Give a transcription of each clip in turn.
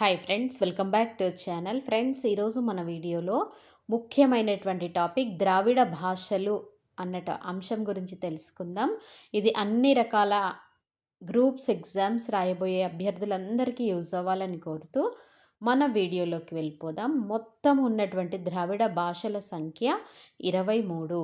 Hi friends welcome back to channel friends ఈరోజు మన వీడియోలో ముఖ్యమైనటువంటి టాపిక్ ద్రావిడ భాషలు అన్నట అంశం గురించి తెలుసుకుందాం. ఇది అన్ని రకాల గ్రూప్స్ ఎగ్జామ్స్ రాయబోయే అభ్యర్థులందరికీ యూజ్ అవ్వాలని కోరుతూ మన వీడియోలోకి వెళ్ళిపోదాం. మొత్తం ఉన్నటువంటి ద్రావిడ భాషల సంఖ్య ఇరవై మూడు.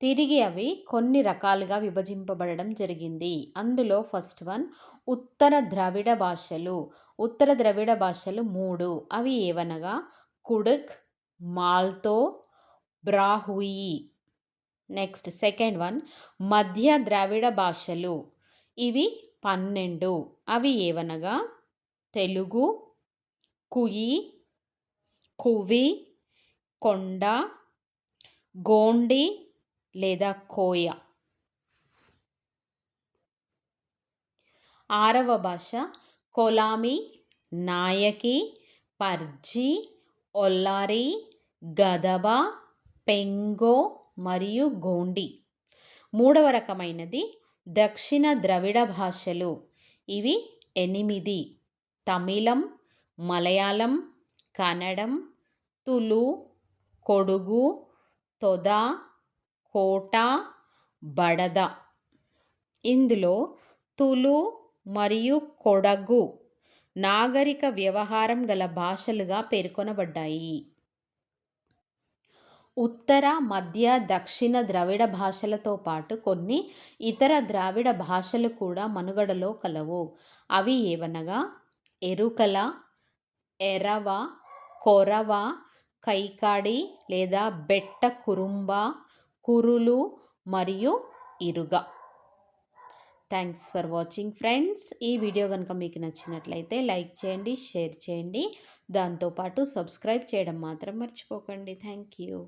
తిరిగి అవి కొన్ని రకాలుగా విభజింపబడడం జరిగింది. అందులో ఫస్ట్ వన్ ఉత్తర ద్రవిడ భాషలు. ఉత్తర ద్రవిడ భాషలు మూడు. అవి ఏవనగా? Kurukh Malto Brahui next second one మధ్య ద్రావిడ భాషలు. ఇవి పన్నెండు. అవి ఏవనగా? తెలుగు కుయి కువి కొండ గోండి లేదా కోయ. ఆరవ భాష కొలామి నాయకి పర్జి ఒల్లారి గదబ పెంగో మరియు గోండి. మూడవ రకమైనది దక్షిణ ద్రవిడ భాషలు. ఇవి ఎనిమిది. తమిళం మలయాళం కన్నడం తులు కొడుగు తొద కోట బడద. ఇందులో తులు మరియు కొడగు నాగరిక వ్యవహారం గల భాషలుగా పేర్కొనబడ్డాయి. ఉత్తర మధ్య దక్షిణ ద్రావిడ భాషలతో పాటు కొన్ని ఇతర ద్రావిడ భాషలు కూడా మనుగడలో కలవు. అవి ఏవనగా? ఎరుకల ఎరవ కొరవ కైకాడి లేదా బెట్ట కురుంబ కురులు మరియు ఇరుగ. థ్యాంక్స్ ఫర్ వాచింగ్ ఫ్రెండ్స్ ఈ వీడియో కనుక మీకు నచ్చినట్లయితే లైక్ చేయండి షేర్ చేయండి. దాంతోపాటు సబ్స్క్రైబ్ చేయడం మాత్రం మర్చిపోకండి. Thank you